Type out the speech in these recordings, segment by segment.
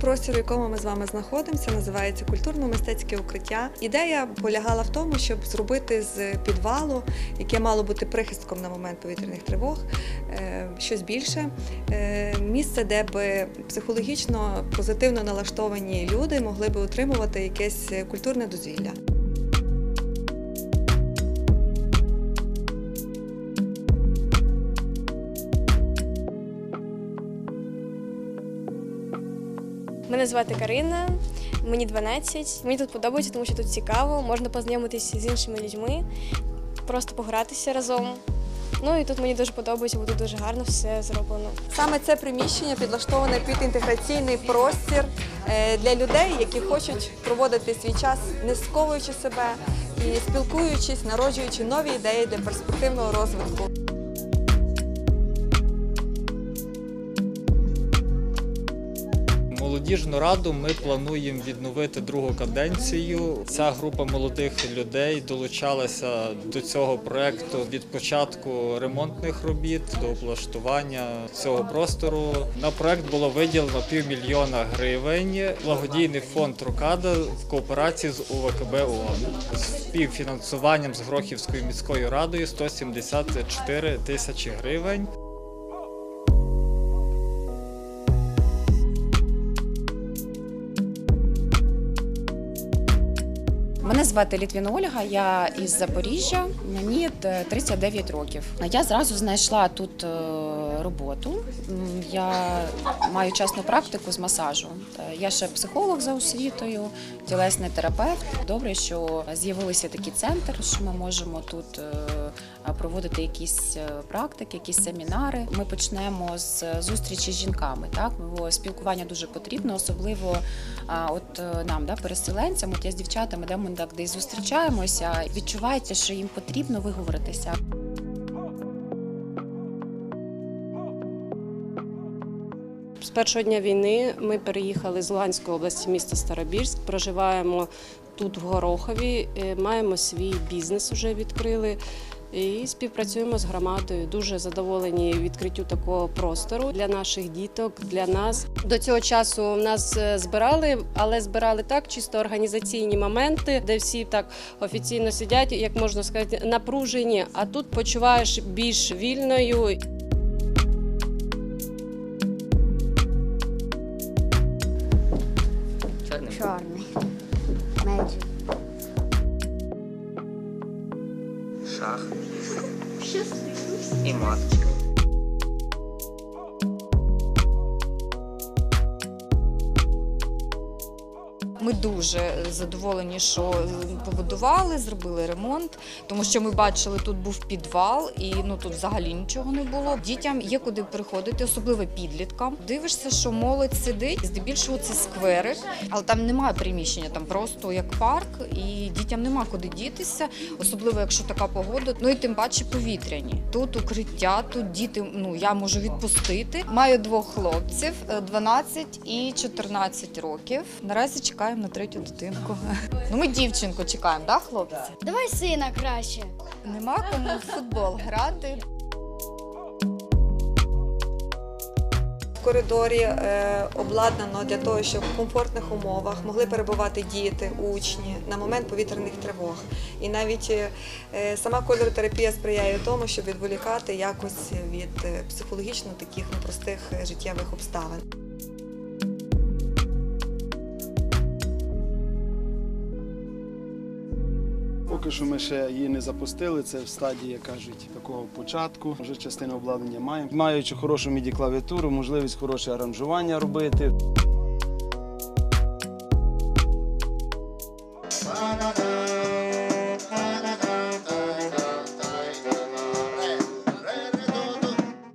Простір, у якому ми з вами знаходимося, називається культурно-мистецьке укриття. Ідея полягала в тому, щоб зробити з підвалу, яке мало бути прихистком на момент повітряних тривог, е, щось більше. Е, Місце, де би психологічно позитивно налаштовані люди могли би отримувати якесь культурне дозвілля. Мене звати Карина, мені 12. Мені тут подобається, тому що тут цікаво, можна познайомитися з іншими людьми, просто погратися разом. Ну і тут мені дуже подобається, бо тут дуже гарно все зроблено. Саме це приміщення підлаштоване під інтеграційний простір е, для людей, які хочуть проводити свій час, не сковуючи себе і спілкуючись, народжуючи нові ідеї для перспективного розвитку. Молодіжну раду ми плануємо відновити другу каденцію. Ця група молодих людей долучалася до цього проекту від початку ремонтних робіт до облаштування цього простору. На проект було виділено півмільйона гривень. Благодійний фонд Рокада в кооперації з УВКБ ООН з співфінансуванням з Грохівською міською радою 174 тисячі гривень. Мене звати Літвіна Ольга, я із Запоріжжя, мені е, 39 років. Я зразу знайшла тут е, роботу. Я маю частну практику з масажу. Е, Я ще психолог за освітою, тілесний терапевт. Добре, що з'явилися такий центр, що ми можемо тут е, проводити якісь е, практики, якісь семінари. Ми почнемо з зустрічі з жінками. Так, бо спілкування дуже потрібно, особливо от е, нам, да, переселенцям. От я з дівчатами, де так десь зустрічаємося, відчувається, що їм потрібно виговоритися. З першого дня війни ми переїхали з Луганської області, міста Старобільськ. Проживаємо тут в Горохові, е, маємо свій бізнес вже відкрили. І співпрацюємо з громадою. Дуже задоволені відкриттю такого простору для наших діток, для нас. До цього часу в нас е, збирали, але збирали так, чисто організаційні моменти, де всі так офіційно сидять, як можна сказати, напружені. А тут почуваєш більш вільною. І маточка. Дуже задоволені, що побудували, зробили ремонт, тому що ми бачили, тут був підвал, і ну тут взагалі нічого не було. Дітям є куди приходити, особливо підліткам. Дивишся, що молодь сидить, здебільшого це скверик, але там немає приміщення, там просто як парк, і дітям нема куди дітися, особливо якщо така погода. Ну і тим паче повітряні. Тут укриття, тут діти. Ну я можу відпустити. Маю двох хлопців, е, 12 і 14 років. Наразі чекаємо на третю дитинку. Ну ми дівчинку чекаємо, да, хлопці? Давай сина краще. Нема кому в футбол грати. В коридорі е, обладнано для того, щоб в комфортних умовах могли перебувати діти, учні на момент повітряних тривог. І навіть е, сама кольоротерапія сприяє тому, щоб відволікати якось від е, психологічно таких непростих е, життєвих обставин. Поки що ми ще її не запустили. Це в стадії, як кажуть, такого початку. Вже частину обладнання маємо. Маючи хорошу міді клавіатуру, можливість хороше аранжування робити.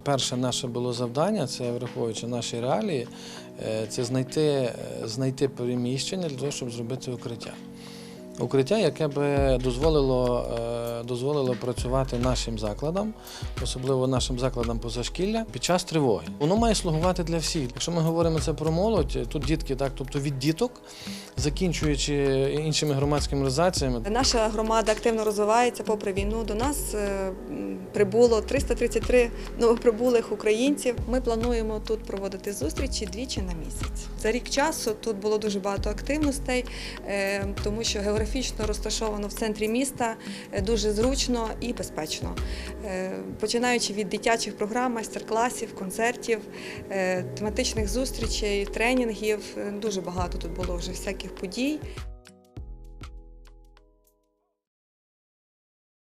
Перше наше було завдання, це враховуючи наші реалії, е, це знайти, е, знайти приміщення для того, щоб зробити укриття. Укриття, яке би дозволило, е, дозволило працювати нашим закладам, особливо нашим закладам позашкілля, під час тривоги. Воно має слугувати для всіх. Якщо ми говоримо це про молодь, тут дітки, так, тобто від діток, закінчуючи іншими громадськими організаціями, Наша громада активно розвивається попри війну. До нас е, прибуло 333 новоприбулих українців. Ми плануємо тут проводити зустрічі двічі на місяць. За рік часу тут було дуже багато активностей, е, тому що географічно розташовано в центрі міста е, дуже зручно і безпечно. Е, Починаючи від дитячих програм, майстер-класів, концертів, е, тематичних зустрічей, тренінгів, дуже багато тут було вже всяких подій.